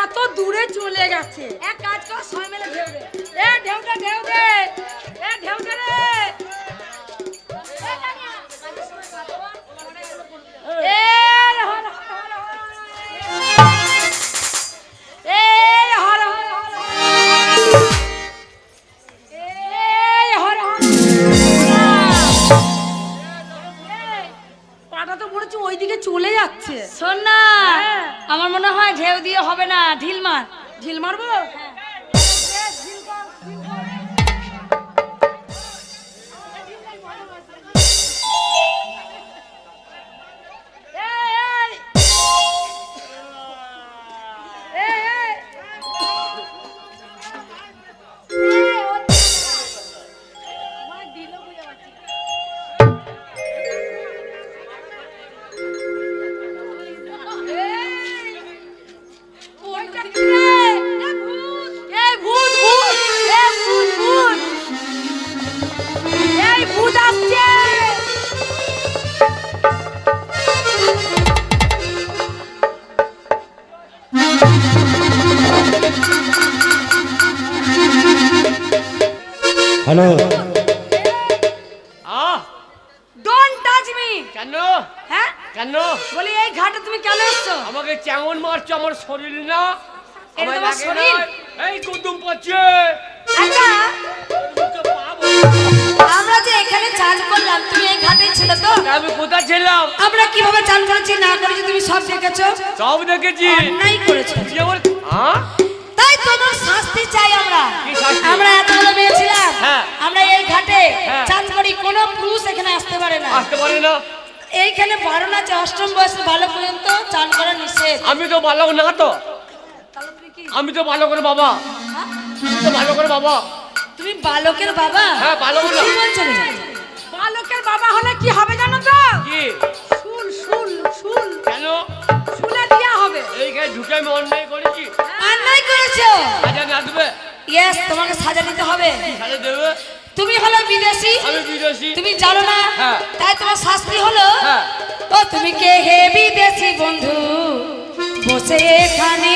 কত দূরে চলে গেছে। এক কাজ কর সময় মেলে ঢেউ দে এ ঢেউটা ঢেউ দে। এ ঢেউটা রে। দিয়ে হবে না ঢিল মার। ঢিল মারবো? করেছিলাম আমরা কীভাবে চান করেছি না করেছি তুমি সব দেখেছ? সব দেখেছি। অন্যায় করেছ। হ্যাঁ? তাই তোমার শাস্তি চাই আমরা। আমরা এত বড় মেয়ে ছিলাম। হ্যাঁ। আমরা এই ঘাটে চান করি কোন পুরুষ এখানে আসতে পারে না। আসতে পারে না। এইখানে বারণ আছে অষ্টম বয়সের ভালো পর্যন্ত চান করা নিষেধ। আমি তো ভালো না তো। আমি তো ভালো করে বাবা। হ্যাঁ? আমি তো ভালো করে বাবা। তুমি বালকের বাবা? হ্যাঁ বালক না বালকের লোকের বাবা হলে কি হবে জানো তো? কি? শুন শুন শুন। কেন? শুনে দিয়া হবে। এইখানে ঢুকে আমি অন্যায় করেছি। হ্যাঁ। অন্যায় করেছ? সাজা না দেবে? ইয়েস তোমাকে সাজা দিতে হবে। সাজা দেবে? তুমি হলো বিদেশি। আমি বিদেশি। তুমি জানো না? হ্যাঁ। তাই তোমার শাস্তি হলো? হ্যাঁ। ও তুমি কে হে বিদেশি বন্ধু? বসে এখানে।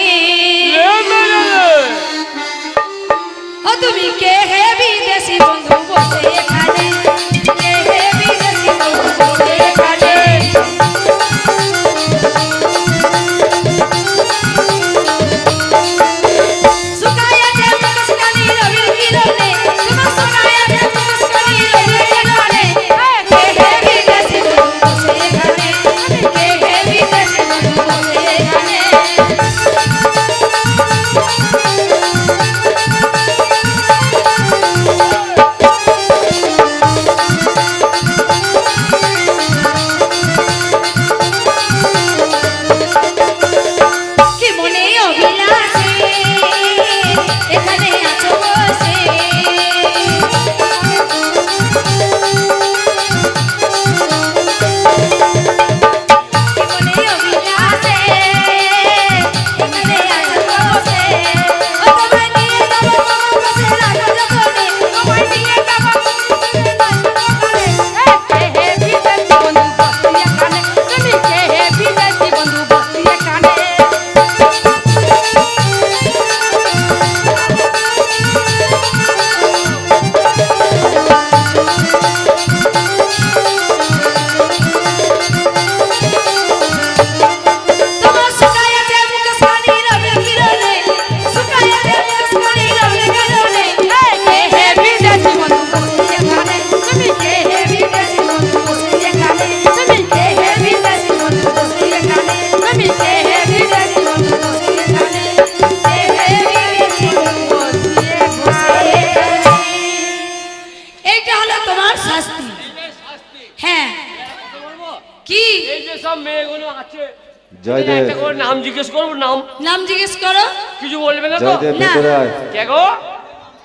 জয়দেব একটা করে নাম জিজ্ঞেস করব নাম। নাম জিজ্ঞেস করো। কিছু বলবে না তো? জয়দেব ভেতরে আয়। কে গো?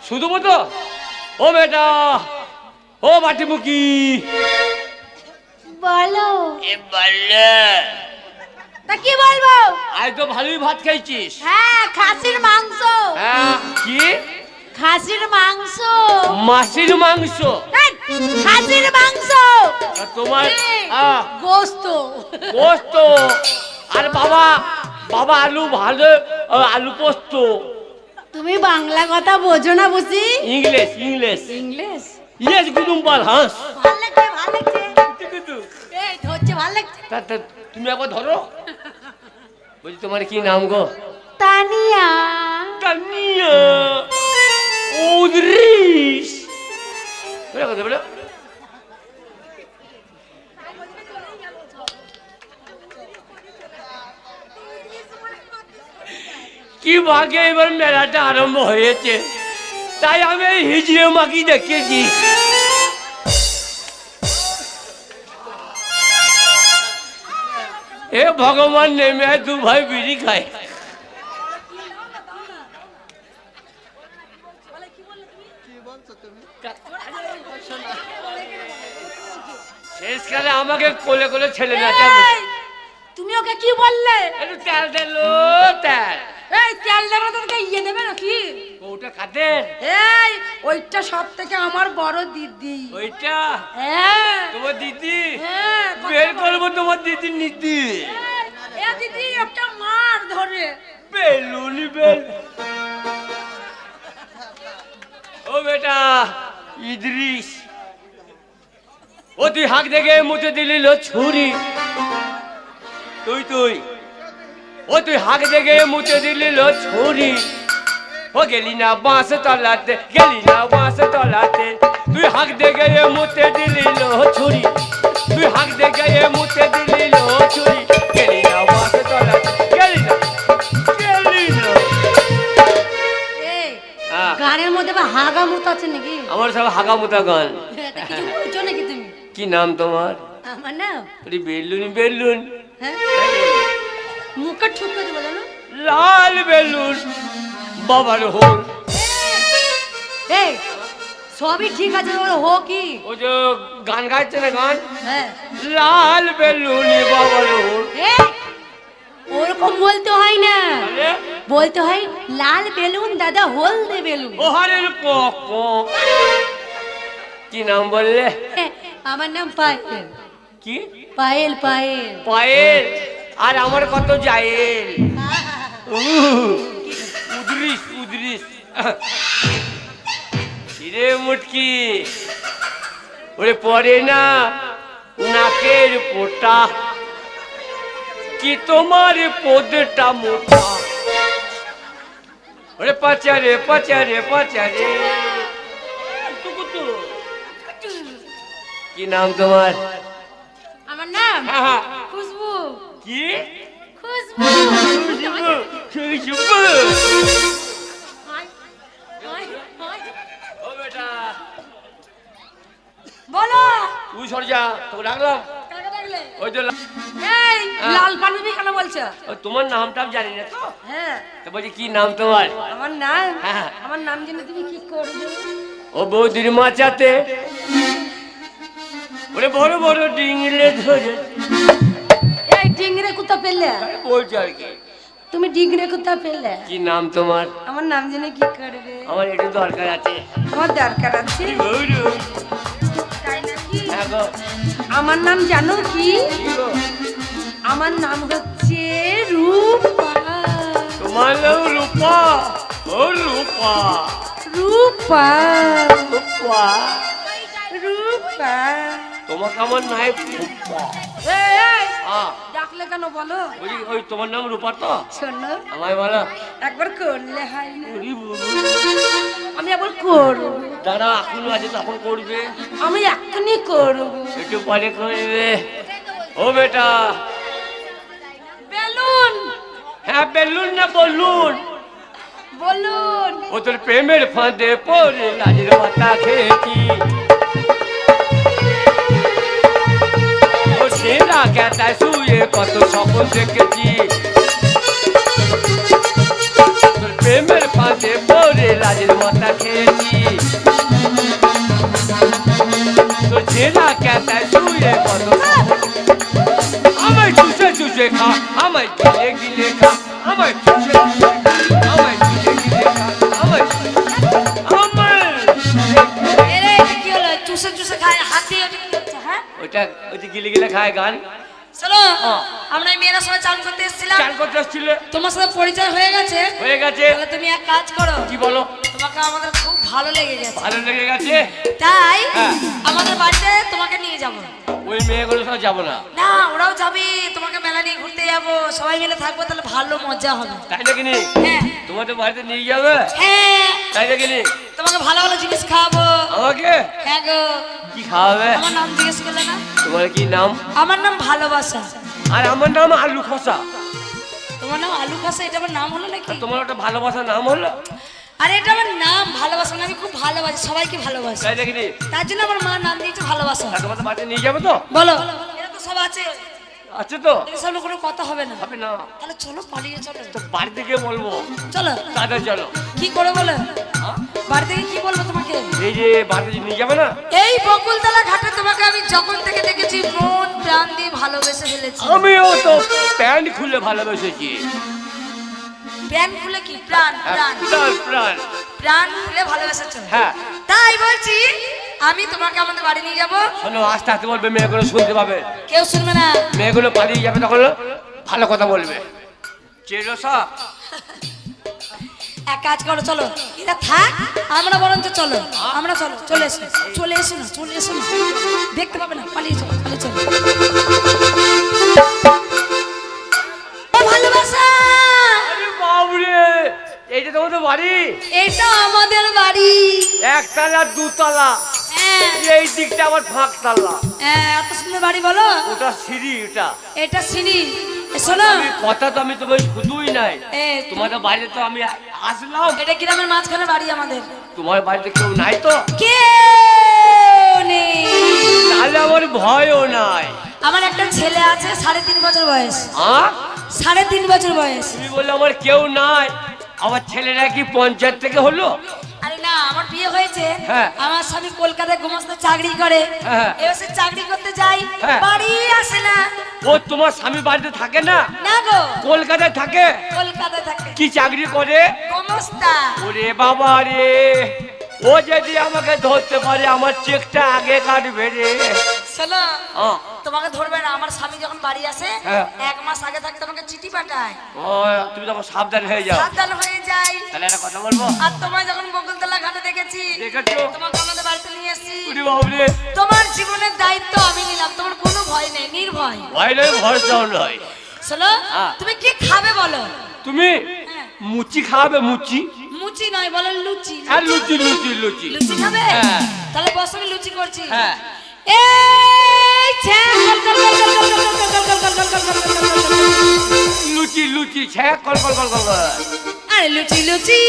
শুধু মতো ও বেটা ও বাটিমুখি। বলো। এ বললে তা কি বলব? আজ তো ভালোই ভাত খাইছিস। হ্যাঁ খাসির মাংস। হ্যাঁ কি? খাসির মাংস। মাসির মাংস। হ্যাঁ, খাসির মাংস। তোমার গোস্ত। গোস্ত। আর বাবা বাবা আলু ভালো আলু পোস্ত। তুমি বাংলা কথা বোঝো না বুঝি? English English. ইংলিশ? ইয়েস গুদুম পাল হাঁস ভালো লাগছে ভালো লাগছে। এই ধরছে ভালো লাগছে। তা তা তুমি একবার ধরো। বলছি তোমার কি নাম গো? তানিয়া। কানিয়া উদ্রিস বলে কথা বেরো কি ভাগে এবার মেলাটা আরম্ভ হয়েছে? তাই আমি হিজড়ে মাকি দেখেছি। এ ভগবান নেমে দু ভাই বিড়ি খায়। শেষকালে আমাকে কোলে কোলে ছেলে না তুমি ওকে কি বললে একটু তেল দিলো তেল এই তেল দেবে না তোকে ইয়ে দেবে নাকি ওটা কাদের এই ওইটা সব থেকে আমার বড় দিদি। ওইটা? হ্যাঁ। তোমার দিদি? হ্যাঁ বের করব তোমার দিদির নীতি। এ দিদি একটা মার ধরে। বেলুনি বেল ও বেটা ইদ্রিস। ও তুই হাঁক দেখে মুছে দিলি লো ছুরি। তুই তুই। ও তুই হাঁক দেখে মুছে দিলি লো ছুরি। ও গেলি না বাঁশ তলাতে গেলি না বাঁশ তলাতে। তুই হাঁক দেখে মুছে দিলি লো ছুরি। তুই হাঁক দেখে মুছে দিলি লো ছুরি। গেলি না বাঁশ তলাতে গেলি না গেলি না। গানের মধ্যে বা হাগা মুত আছে নাকি? আমার সব হাগা মুতা গান কিছু বলছো নাকি তুমি? কি নাম তোমার? আমার না আরে বেলুন বেলুন। হ্যাঁ। মুখে ঠুকে দেবো জানো? লাল বেলুন। বাবার হোক। এই সবই ঠিক আছে তোমার হো কি? ও যে গান গাইছে না গান? হ্যাঁ। লাল বেলুন বাবার এই, ওরকম বলতে হয় না। বলতে হয় লাল বেলুন দাদা হলদে বেলুন। ও হারের পক কি নাম বললে? আমার নাম পায়েল। কি? পায়েল পায়েল। পায়েল? আর আমার কত জায়েল? উদরিস উদরিস রে মুটকি ওরে পরে না নাকের পোটা। কি তোমার পদটা মোটা? ওরে পাচারে পাচারে পাচারে। কি নাম তোমার? আমার নাম হ্যাঁ, হ্যাঁ। খুশবু। কি? খুশবু। ও বেটা বলো। তুই সর যা তোকে ডাকলাম। ওই তো এই হ্যাঁ। লাল পানুবি কেন বলছো? তোমার নামটা জানি না তো। হ্যাঁ। তো বলছি কি নাম তোমার? আমার নাম? হ্যাঁ। আমার নাম জেনে তুমি কি করবে? ও বৌদির মাচাতে। ওরে বড় বড় ডিঙিলে ধরে। এই ডিংরে কোথা পেলে। বলছি আর কি। তুমি ডিগ্রি কোথা পেলে? কি নাম তোমার? আমার নাম জেনে কি করবে? আমার একটু দরকার আছে। আমার দরকার আছে? তাই নাকি? হ্যাঁ আমার নাম জানো কি? আমার নাম হচ্ছে রূপা। তোমার নাম রূপা? ও রূপা। রূপা। রূপা। রূপা। তোমাকে আমার নাই রূপা। এই, আ ডাকলে কেন বলো? ওই ওই তোমার নাম রূপা তো? শোনো আমায় বলো। একবার করলে হয় না। আমি একবার করব। দাঁড়া এখনও আছে তখন করবে। আমি এখনই করব। একটু পরে করবে। ও বেটা। বেলুন। হ্যাঁ বেলুন না বলুন। বলুন। ও তোর প্রেমের ফাঁদে পড়ে লাজের মাথা খেয়েছি। গেটায় শুয়ে কত স্বপ্ন দেখেছি। প্রেমের পাশে পড়ে রাজের মাথা খেয়েছি। জেলা কেতায় শুয়ে কত আমার চুষে চুষে খা ওইটা ওই যে গিলে গিলে খায় গান। শোনো হ্যাঁ। আমরা মেয়েরা সবাই চান করতে এসেছিলাম। চান করতে তোমার সাথে পরিচয় হয়ে গেছে। হয়ে গেছে। তাহলে তুমি এক কাজ করো। কি বলো? তোমাকে আমাদের খুব ভালো লেগে গেছে। ভালো লেগে গেছে? তাই হ্যাঁ। আমাদের বাড়িতে তোমাকে নিয়ে যাব। ওই মেয়েগুলো সব যাব না। না ওরাও যাবে। তোমাকে মেলা নিয়ে ঘুরতে যাব। সবাই মিলে থাকব তাহলে ভালো মজা হবে। তাই নাকি হ্যাঁ। তোমাদের বাড়িতে নিয়ে যাবে? হ্যাঁ। তাই নাকি তোমাকে ভালো ভালো জিনিস খাওয়াবো। আমাকে? হ্যাঁ গো। কি খাওয়াবে? আমার নাম জিজ্ঞেস করলে না? তোমার কি নাম? আমার নাম ভালোবাসা। আর আমার নাম আলু খোসা তোমার নাম আলু খাসা এটা আমার নাম হলো নাকি? তোমার ওটা ভালোবাসার নাম হলো? আরে এটা আমার নাম ভালোবাসা আমি খুব ভালোবাসি সবাইকে ভালোবাসি। তাই নাকি নি। তার জন্য আমার মা নাম দিয়েছে ভালোবাসা। আর তোমাদের বাড়িতে নিয়ে যাবে তো? বলো। এরা তো সব আছে। আছে তো? এদের কোনো কথা হবে না। হবে না। তাহলে চলো পালিয়ে চলো। তো বাড়িতে গিয়ে বলব। চলো। তাদের চলো। কি করে বলো? হ্যাঁ? বাড়ি থেকে কি বলব তোমাকে? এই যে বাড়িতে নিয়ে যাবে না? এই বকুলতলা ঘাটে তোমাকে আমি যখন থেকে দেখেছি মন প্রাণ দিয়ে ভালোবেসে ফেলেছি। আমিও তো প্যান্ট খুলে ভালোবেসেছি। প্রাণ খুলে কি? প্রাণ হ্যাঁ, প্রাণ। প্রাণ প্রাণ। প্রাণ খুলে ভালোবেসেছো। হ্যাঁ। তাই বলছি আমি তোমাকে আমাদের বাড়ি নিয়ে যাব। শোনো আস্তে আস্তে বলবে মেয়েগুলো শুনতে পাবে। কেউ শুনবে না। মেয়েগুলো পালিয়ে যাবে তখন ভালো কথা বলবে। চেলো সব? এক কাজ করো চলো। এটা থাক আমরা বরঞ্চ চলো। আমরা চলো চলে এসো। চলে এসো না চলে এসো না। দেখতে পাবে না পালিয়ে চলো পালিয়ে চলো। ভালোবাসা! এইটা তোমাদের বাড়ি? এটা আমাদের বাড়ি। একতলা দুতলা। এই দিকটা আবার ফাঁকতলা হ্যাঁ, এত সুন্দর বাড়ি বলো। ওটা সিঁড়ি এটা। এটা সিঁড়ি। শোনো। কথা তো আমি তোমার শুধুই নাই। তোমাদের বাড়িতে তো আমি আসলাম। এটা গ্রামের মাঝখানে বাড়ি আমাদের। তোমার বাড়িতে কেউ নাই তো? কেউ নেই। তাহলে আমার ভয়ও নাই। আমার একটা ছেলে আছে সাড়ে তিন বছর বয়স। হ্যাঁ? সাড়ে তিন বছর বয়স। তুমি বললে আমার কেউ নাই। আমার ছেলেরা কি পঞ্চায়েত থেকে হলো? বিয়ে হয়েছে হ্যাঁ। আমার স্বামী কলকাতায় গোমস্ত চাকরি করে হ্যাঁ। এবার সে চাকরি করতে যাই হ্যাঁ। বাড়ি আসে না। ও তোমার স্বামী বাড়িতে থাকে না? না গো। কলকাতায় থাকে? কলকাতায় থাকে। কি চাকরি করে? গোমস্তা ওরে বাবা রে। ও যদি আমাকে ধরতে পারে আমার চেকটা আগে কাটবে রে। শোনো। তোমাকে ধরবে না আমার স্বামী যখন বাড়ি আসে হ্যাঁ। এক মাস আগে থাকতে তোমাকে চিঠি পাঠায়। ও তুমি তখন সাবধান হয়ে যাও। সাবধান হয়ে যাই। তাহলে একটা কথা বলব? আর তোমায় যখন বকুলতলা ঘাটে দেখেছি দেখেছ? তোমাকে আমাদের বাড়িতে নিয়ে এসেছি। তোমার জীবনের দায়িত্ব আমি নিলাম তোমার কোনো ভয় নেই নির্ভয়। ভয় নয় ভরসাও নয়। শোনো হ্যাঁ। তুমি কি খাবে বলো? তুমি হ্যাঁ। মুচি খাওয়াবে মুচি? মুচি নয় বলো লুচি। আর লুচি লুচি লুচি। লুচি খাবে? হ্যাঁ। তাহলে বস আমি লুচি করছি। হ্যাঁ। লুচি লুচি ছ্যা কল কল কল কল আরে লুচি লুচি।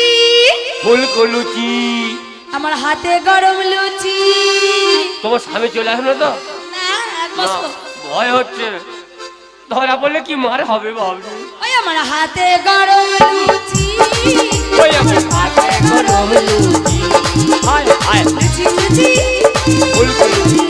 ফুলকো লুচি। আমার হাতে গরম লুচি। তোমার স্বামী চলে আসলো তো? ভয় হচ্ছে। ধরা বলে কি মার হবে ভাবছি। ওই আমার হাতে গরম লুচি। ওই আমার হাতে গরম লুচি। হায় হায়। লুচি লুচি। ফুলকো লুচি।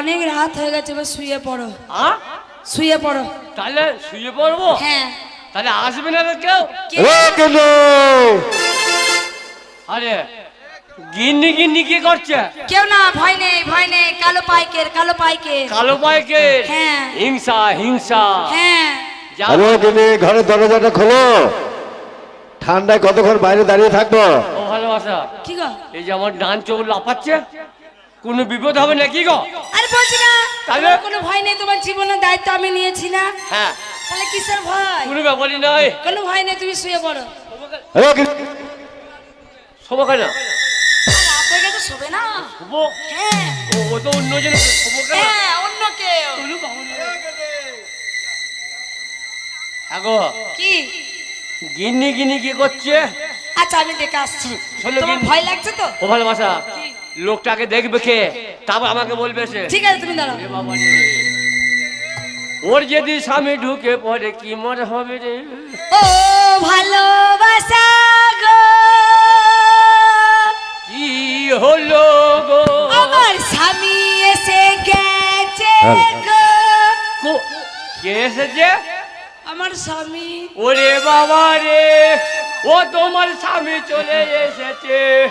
অনেক রাত হয়ে গেছে এবার শুয়ে পড়ো। আ? শুয়ে পড়ো। তাহলে শুয়ে পড়ব? হ্যাঁ। তাহলে আসবে না রে কেউ? ও কেন? আরে গিন্নি গিন্নি কি করছে? কেউ না ভয় নেই ভয় নেই কালো পাইকের কালো পাইকের। কালো পাইকে হ্যাঁ। হিংসা হিংসা। হ্যাঁ। আরে কেনে ঘরের দরজাটা খোলো। ঠান্ডায় কতক্ষণ বাইরে দাঁড়িয়ে থাকব? ও ভালোবাসা। কি গো? এই যে আমার ডান চোখ লাফাচ্ছে। কোনো বিপদ হবে নাকি গো? আরে বলছি না তাহলে? কোনো ভয় নেই তোমার জীবনের দায়িত্ব আমি নিয়েছি না। হ্যাঁ। তাহলে কিসের ভয়? কোনো ব্যাপারই নয়। কোনো ভয় নেই তুমি শুয়ে পড়ো। আরে কেনে শোবো না? শোবো হ্যাঁ। ও তো অন্য জন শোবো কেন? হ্যাঁ অন্য কেউ। নয়। হ্যাঁ গো। কি? গিন্নি গিন্নি কি করছে? আচ্ছা আমি দেখে আসছি। ভয় লাগছে তো? ও ভালোবাসা। কি? লোকটাকে দেখবে কে? তারপর আমাকে বলবে সে। ঠিক আছে তুমি দাঁড়াও। এ বাবা রে। ওর যদি স্বামী ঢুকে পড়ে কি মনে হবে রে? ও ভালোবাসা গো। কি হলো গো? আমার স্বামী এসে গেছে হ্যালো। গো। কো- কে এসেছে? আমার স্বামী। ওরে বাবা রে ও তোমার স্বামী চলে এসেছে।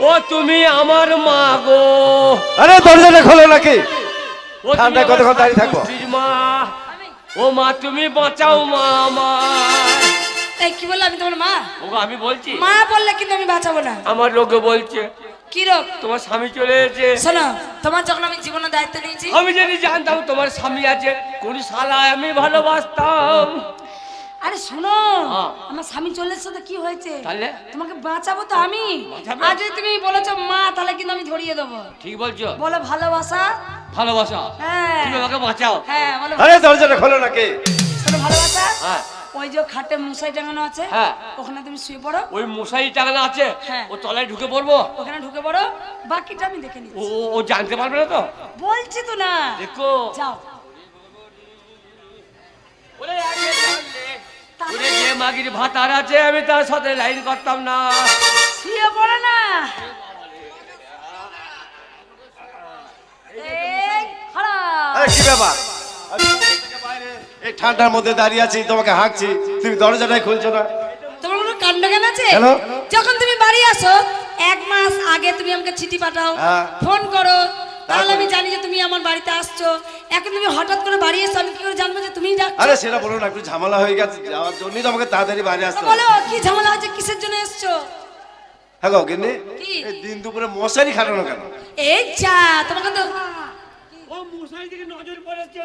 ও তুমি আমার মা গো। আরে দরজাটা খোলো নাকি? আমার কতক্ষণ দাঁড়িয়ে থাকব? শাশুড়ির মা। ও মা তুমি বাঁচাও মা আমার এই কি বলল? আমি তোমার মা? ও আমি বলছি। মা বললে কিন্তু আমি বাঁচাবো না। আমার লোকে বলছে কি রোগ? তোমার স্বামী চলে এসেছে। শোনো তোমার যখন আমি জীবনের দায়িত্ব নিয়েছি আমি যদি জানতাম তোমার স্বামী আছে কোন শালায় আমি ভালোবাসতাম। আরে শোনো। আমার স্বামী চলে এসছে তো কি হয়েছে? তাহলে? তোমাকে বাঁচাবো তো আমি। আজ তুমি বলেছ মা তাহলে কিন্তু আমি ধরিয়ে দেবো। ঠিক বলছো। বলো ভালোবাসা। ভালোবাসা? হ্যাঁ। তুমি আমাকে বাঁচাও। হ্যাঁ বলো আরে দরজাটা খোলো নাকি? শোনো ভালোবাসা হ্যাঁ। ওই যে খাটে মশাই টাঙানো আছে হ্যাঁ। ওখানে তুমি শুয়ে পড়ো। ওই মশারি টাঙানো আছে হ্যাঁ। ও তলায় ঢুকে পড়ব? ওখানে ঢুকে পড়ো বাকিটা আমি দেখে নিচ্ছি। ও ও- জানতে পারবে না তো? বলছি তো না। দেখো। যাও। ওরে আগে ওরে যে মাগির ভাতার আছে আমি তার সাথে লাইন করতাম না। শুয়ে পড়ো না। এই, কি ব্যাপার? এই ঠান্ডার মধ্যে দাঁড়িয়ে আছি তোমাকে হাঁকছি। তুমি দরজাটাই খুলছো না। তোমার কোনো কাণ্ড জ্ঞান আছে? যখন তুমি বাড়ি আসো এক মাস আগে তুমি আমাকে চিঠি পাঠাও। হ্যাঁ। ফোন করো তাহলে আমি জানি যে তুমি আমার বাড়িতে আসছো। এখন তুমি হঠাৎ করে বাড়ি এসো আমি কি করে জানব যে তুমি যাচ্ছ? আরে সেটা বলো না একটু ঝামেলা হয়ে গেছে যাওয়ার জন্যই তোমাকে তাড়াতাড়ি বাইরে আসতে। বলো কি ঝামেলা হচ্ছে কিসের জন্য এসছো? হ্যাঁ গো গিন্নি কি? এই দিন দুপুরে মশারি খাটানো কেন? এই যা তোমাকে তো ও মশারি দিকে নজর পড়েছে।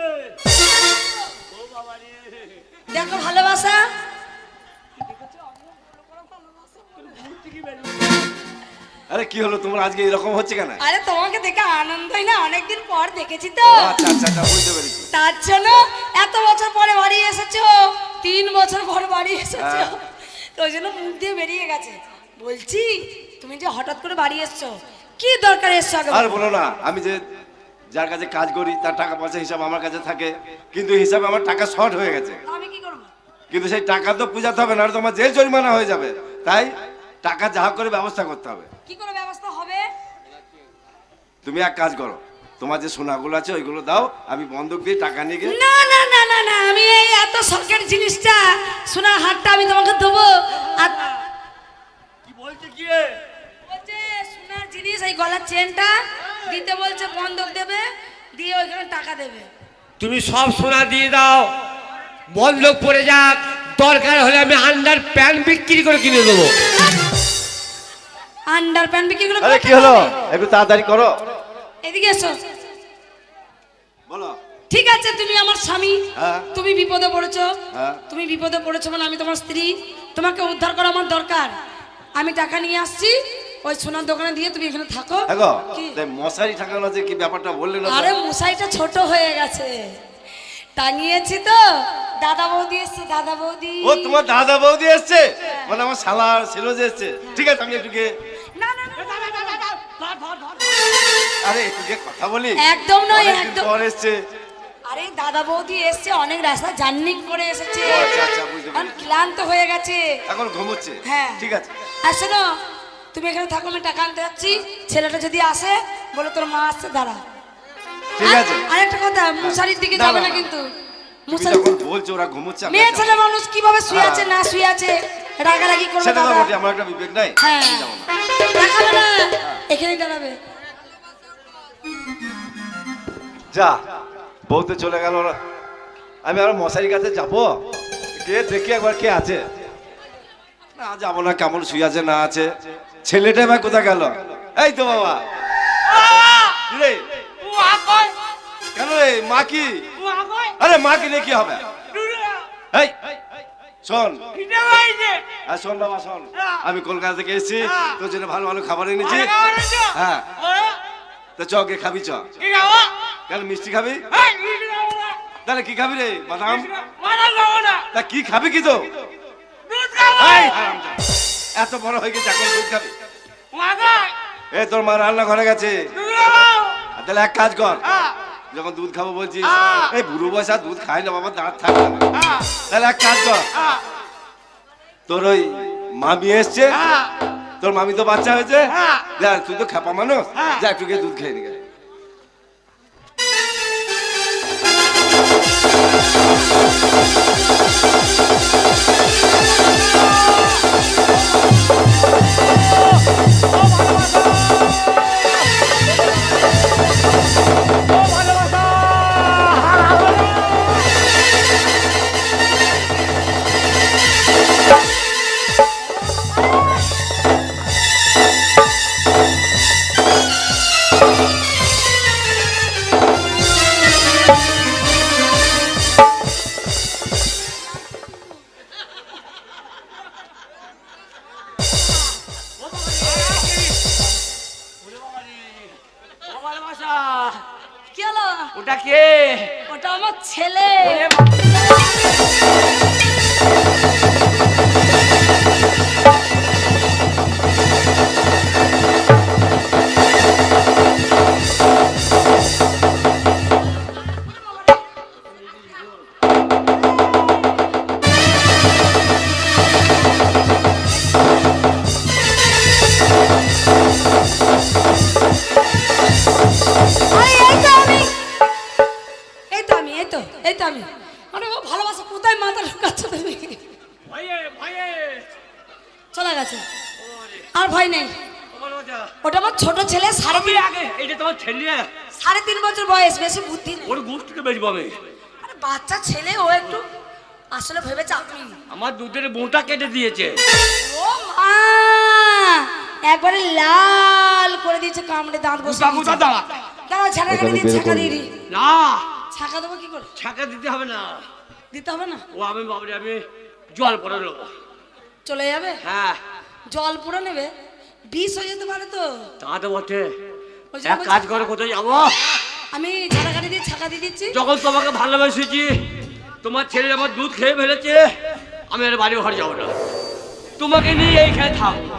দেখো ভালোবাসা। আরে কি হলো? তোমার আজকে এরকম হচ্ছে কেন? আরে তোমাকে দেখে আনন্দ হয় না অনেকদিন পর দেখেছি তো। আচ্ছা আচ্ছা আচ্ছা বুঝতে পেরেছি। তার জন্য এত বছর পরে বাড়ি এসেছ? তিন বছর পর বাড়ি এসেছ? হ্যাঁ। তো ওই জন্য মুখ দিয়ে বেরিয়ে গেছে। বলছি তুমি যে হঠাৎ করে বাড়ি এসছো কি দরকার এসছো আগে আর বলো? না আমি যে যার কাছে কাজ করি তার টাকা পয়সা হিসাব আমার কাছে থাকে কিন্তু হিসাবে আমার টাকা শর্ট হয়ে গেছে। আমি কি করব? কিন্তু সেই টাকা তো পূজাতে হবে না আর তোমার জেল জরিমানা হয়ে যাবে। তাই টাকা যা হোক করে ব্যবস্থা করতে হবে। কি করে ব্যবস্থা হবে? তুমি এক কাজ করো তোমার যে সোনাগুলো আছে ওইগুলো দাও আমি বন্ধক দিয়ে টাকা নিয়ে গিয়ে না না না না না আমি এই এত শখের জিনিসটা সোনার হারটা আমি তোমাকে দেবো। আর কি বলছে কি? বলছে সোনার জিনিস এই গলার চেনটা দিতে বলছে বন্ধক দেবে দিয়ে ওইখানে টাকা দেবে। তুমি সব সোনা দিয়ে দাও বন্ধক পড়ে যাক দরকার হলে আমি আন্ডার প্যান্ট বিক্রি করে কিনে দেবো। আন্ডার প্যান্ট বিক্রি করে আরে কি হলো? একটু তাড়াতাড়ি করো। এদিকে এসো। বলো। ঠিক আছে তুমি আমার স্বামী। হ্যাঁ। তুমি বিপদে পড়েছো। হ্যাঁ। তুমি বিপদে পড়েছো মানে আমি তোমার স্ত্রী। তোমাকে উদ্ধার করা আমার দরকার। আমি টাকা নিয়ে আসছি। ওই সোনার দোকানে দিয়ে তুমি এখানে থাকো। মশারি ঠাকানো যে কি ব্যাপারটা বললে না? আরে মশাইটা ছোট হয়ে গেছে। টাঙিয়েছি তো। দাদা বৌদি এসছে দাদা বৌদি। ও তোমার দাদা বৌদি এসছে? মানে আমার শালা ছিল যে এসছে। ঠিক আছে আমি একটু গিয়ে আরে একটু কথা বলি একদম নয়, একদম। পর এসছে। আরে দাদা বৌদি এসছে অনেক রাস্তা জার্নি করে এসেছে। আচ্ছা, আচ্ছা। ক্লান্ত হয়ে গেছে। এখন ঘুমোচ্ছে। হ্যাঁ। ঠিক আছে। তুমি এখানে থাকো আমি টাকা আনতে যাচ্ছি। ছেলেটা যদি আসে বলে তোর মা আসছে দাঁড়া। ঠিক আছে। আর একটা কথা মুশারির দিকে যাবে না। কিন্তু। তুমি মুশারি বলছো ওরা ঘুমোচ্ছে মেয়ে ছেলে মানুষ কীভাবে শুয়ে আছে হ্যাঁ। না শুয়ে আছে রাগারাগি করবে দাদা। আমার একটা বিবেক নাই। হ্যাঁ। না। দাঁড়াবে। যা বউতে চলে গেল। আমি আর মশারির কাছে যাব। কে দেখি একবার কে আছে। না যাব না কেমন শুয়ে আছে না আছে। ছেলেটা এবার কোথায় গেল? এই তো বাবা। রে। কেন রে মা কি? আরে মা কি রে কি হবে? এই। শোন। আর শোন বাবা শোন। আমি কলকাতা থেকে এসেছি তোর জন্য ভালো ভালো খাবার এনেছি। হ্যাঁ। তো চ গে খাবি চ। কেন মিষ্টি খাবি? তাহলে কি খাবি রে? বাদাম? তা কি খাবি কি তো? এত বড় হয়ে গেছে এখন দুধ খাবি। এ তোর মা রান্না ঘরে গেছে। তাহলে এক কাজ কর। যখন দুধ খাব বলছিস এই বুড়ো বয়সা দুধ খাই না বাবা দাঁত থাকবে তাহলে এক কাজ কর তোর ওই মামি এসছে তোর মামি তো বাচ্চা হয়েছে যা তুই তো খেপা মানুষ যা একটু গিয়ে দুধ খেয়ে নিয়ে কি ভালোবাসা কোথায়? মাথা ঢুকাচ্ছ তুমি? চলে গেছে। আর ভয় নেই। ওটা আমার ছোট ছেলে সাড়ে তিন আগে। এটা তোমার ছেলে। সাড়ে তিন বছর বয়স বেশি বুদ্ধি ওর গোষ্ঠীকে বেশ পাবে আরে বাচ্চা ছেলে ও একটু আসলে ভেবেছে আপনি। আমার দুধের বোঁটা কেটে দিয়েছে। ও মা! একবারে লাল করে দিয়েছে কামড়ে দাঁত বসে দাঁত। দাঁড়া ছাকা দিয়ে ছাকা দিয়ে দিই। না। ছাকা দেবো কি করে? ছাকা দিতে হবে না। দিতে হবে না? ও আমি বাবরে আমি জল পরে নেব। চলে যাবে? হ্যাঁ। জল পুরো নেবে? বিষ হয়ে যেতে পারে তো। তা তো বটে। এক কাজ করে কোথায় যাব? আমি কাটি দিয়ে ছাকা দিয়ে দিচ্ছি। যখন তোমাকে ভালোবেসেছি তোমার ছেলে আমার দুধ খেয়ে ফেলেছে আমি আর বাড়ি ঘর যাব না। তোমাকে নিয়ে এইখানে থাকব